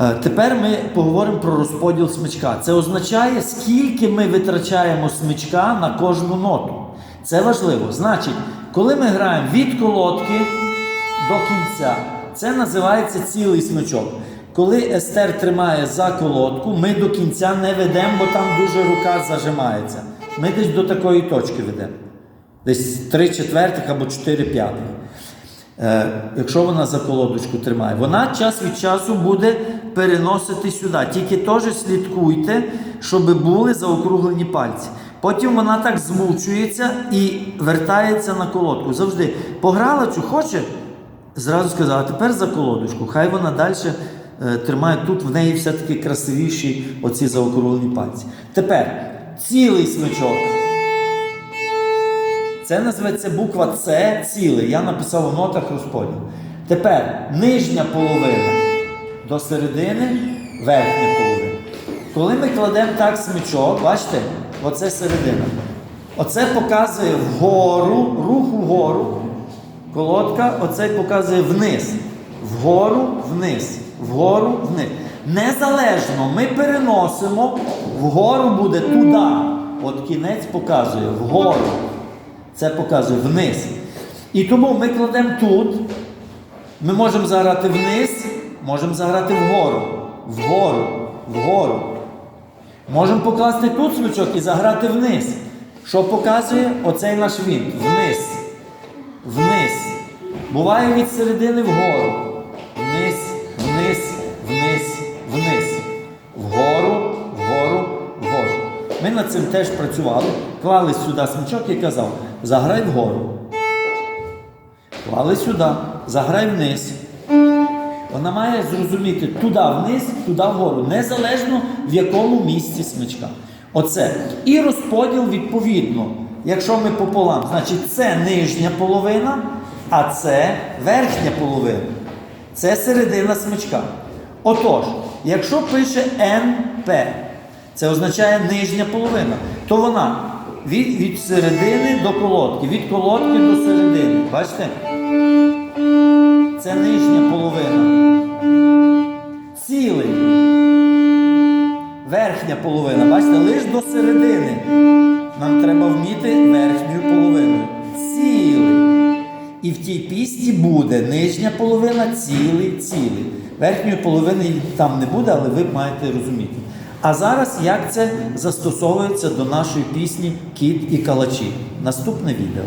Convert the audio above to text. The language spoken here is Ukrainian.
Е, Тепер ми поговоримо про розподіл смичка. Це означає, скільки ми витрачаємо смичка на кожну ноту. Це важливо. Значить, коли ми граємо від колодки до кінця, це називається цілий смичок. Коли Естер тримає за колодку, ми до кінця не ведемо, бо там дуже рука зажимається. Ми десь до такої точки ведемо. Десь 3 четвертих або 4 п'ятих. Е, якщо вона за колодочку тримає, вона час від часу буде переносити сюди. Тільки теж слідкуйте, щоб були заокруглені пальці. Потім вона так змучується і вертається на колодку. Завжди пограла цю хоче, зразу сказала, тепер за колодочку. Хай вона далі е, тримає тут, в неї все-таки красивіші оці заокруглені пальці. Тепер цілий смичок. Це називається буква С цілий. Я написав у нотах розподіл. Тепер нижня половина до середини, верхня половина. Коли ми кладемо так смичок, бачите, оце середина. Оце показує вгору, рух вгору. Колодка, оце показує вниз. Вгору, вниз. Вгору, вниз. Незалежно ми переносимо, вгору буде туди. От кінець показує вгору. Це показує вниз. І тому ми кладемо тут. Ми можемо заграти вниз, можемо заграти вгору. Вгору, вгору. Можемо покласти тут смичок і заграти вниз. Що показує оцей наш вінт? Вниз. Вниз. Буває від середини вгору. Вниз, вниз, вниз, вниз. Вгору, вгору, вгору. Ми над цим теж працювали. Клали сюди смичок і казав, заграй вгору. Клали сюди, заграй вниз. Вона має зрозуміти туди вниз, туди вгору, незалежно в якому місці смичка. Оце. І розподіл відповідно. Якщо ми пополам, значить це нижня половина, а це верхня половина. Це середина смичка. Отож, якщо пише НП, це означає нижня половина, то вона від, від середини до колодки, від колодки до середини. Бачите? Це нижня половина. Цілий. Верхня половина. Бачите, лише до середини. Нам треба вміти верхньою половиною. Цілий. І в тій пісні буде нижня половина, цілий, цілий. Верхньої половини там не буде, але ви маєте розуміти. А зараз як це застосовується до нашої пісні Кіт і калачі? Наступне відео.